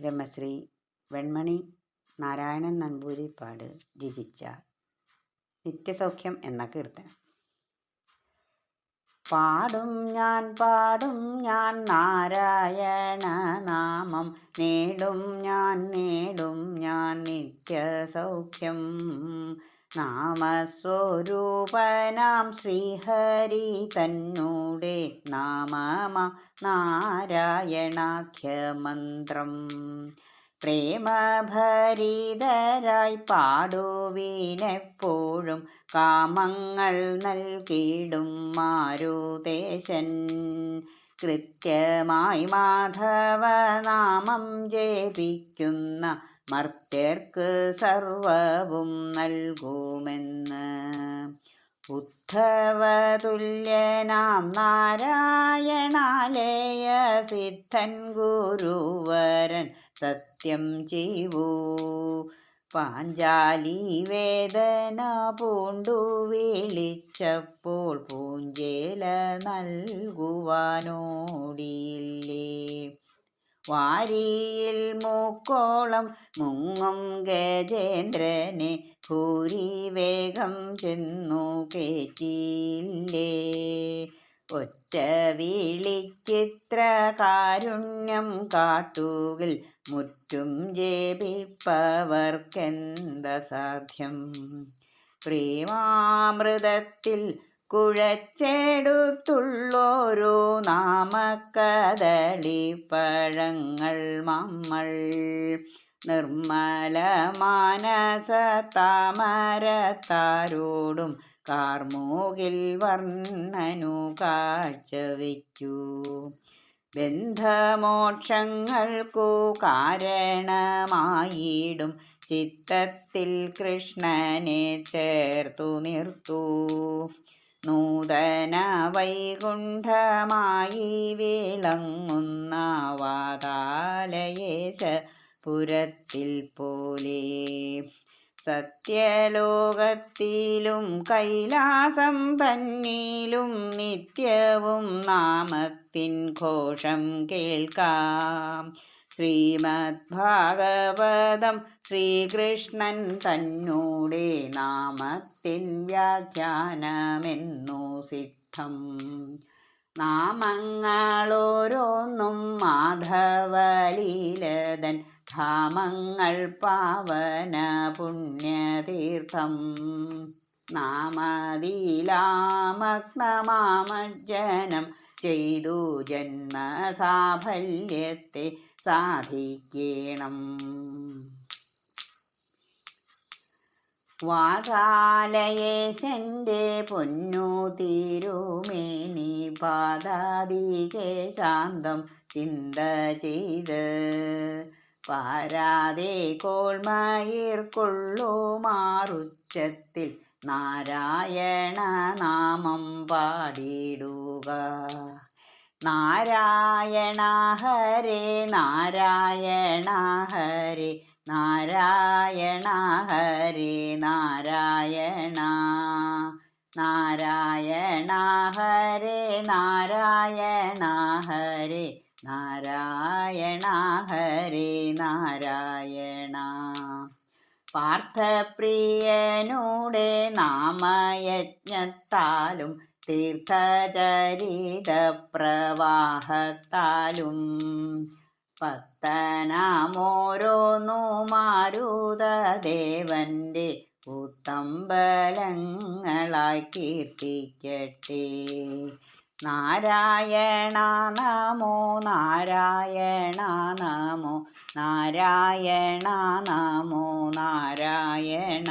ബ്രഹ്മശ്രീ വെണ്മണി നാരായണൻ നമ്പൂതിരിപ്പാട് രചിച്ച നിത്യസൗഖ്യം എന്ന കീർത്തനം. പാടും ഞാൻ പാടും ഞാൻ നാരായണ നാമം നേടും ഞാൻ നേടും ഞാൻ നിത്യസൗഖ്യം. നാമസ്വരൂപനാം ശ്രീഹരി തന്നൂടെ നാമ നാരായണാഖ്യമന്ത്രം. പ്രേമഭരിതരായി പാടുവീനെപ്പോഴും കാമങ്ങൾ നൽകിയിടും മാരുദേശൻ കൃത്യമായി മാധവനാമം ജപിക്കുന്ന മർത്യർക്ക് സർവവും നൽകുമെന്ന്. ഉദ്ധവതുല്യനാം നാരായണാലയ സിദ്ധൻ ഗുരുവരൻ സത്യം ചെയ്യൂ പാഞ്ചാലി വേദന പൂണ്ടു വിളിച്ചപ്പോൾ പൂഞ്ചേല നൽകുവാനോടിയില്ലേ വാരിയിൽ മൂക്കോളം മുങ്ങും ഗജേന്ദ്രനെ. ഭൂരി വേഗം ചെന്നു കേറ്റിയില്ലേ. ഒറ്റ വിളിച്ചിത്ര കാരുണ്യം കാട്ടുകിൽ മുറ്റും ജേപിപ്പവർക്കെന്ത സാധ്യം? പ്രേമാമൃതത്തിൽ കുഴച്ചെടുത്തുള്ളോരോ നാമക്കദളിപ്പഴങ്ങൾ മമ്മൾ. നിർമ്മല മാനസ താമരത്താരോടും കാർമൂകിൽ വർണനു കാഴ്ചവെച്ചു. ബന്ധമോക്ഷങ്ങൾക്കു കാരണമായിടും ചിത്തത്തിൽ കൃഷ്ണനെ ചേർത്തു നിർത്തു. നൂതന വൈകുണ്ഠമായി വിളങ്ങുന്ന വാതാലയേശ പുരത്തിൽ പോലെ സത്യലോകത്തിലും കൈലാസം തന്നിലും നിത്യവും നാമത്തിൻ ഘോഷം കേൾക്കാം. ശ്രീമദ് ഭാഗവതം ശ്രീകൃഷ്ണൻ തന്നൂടെ നാമത്തിൻ വ്യാഖ്യാനമെന്നു സിദ്ധം. നാമങ്ങളോരോന്നും മാധവലീലതൻ ധാമങ്ങൾ പാവന പുണ്യതീർത്ഥം നാമതിലാമഗ്നമാമജ്ജനം ചെയ്തു ജന്മസാഫല്യത്തെ സാധിക്കണം. വാതാലയേശന്റെ പൊന്നു തിരുമേനി പാതാദികെ ശാന്തം ചിന്ത ചെയ്ത്. പാരാതെ കോൾമയിർക്കൊള്ളു മാറുച്ചത്തിൽ നാരായണ നാമം പാടിടുക. നാരായണ ഹരേ നാരായണ ഹരേ നാരായണ ഹരേ നാരായണ നാരായണ ഹരേ നാരായണ ഹരേ നാരായണ ഹരേ നാരായണ. പാർത്ഥപ്രിയനൂടെ നാമയജ്ഞത്താലും തീർത്ഥചരിത പ്രവാഹത്താലും പത്തനാമോരോന്നു മാരുതദേവന്റെ കൂത്തമ്പലങ്ങളായി കീർത്തിക്കട്ടെ നാരായണ നമോ നാരായണ നമോ നാരായണ നമോ നാരായണ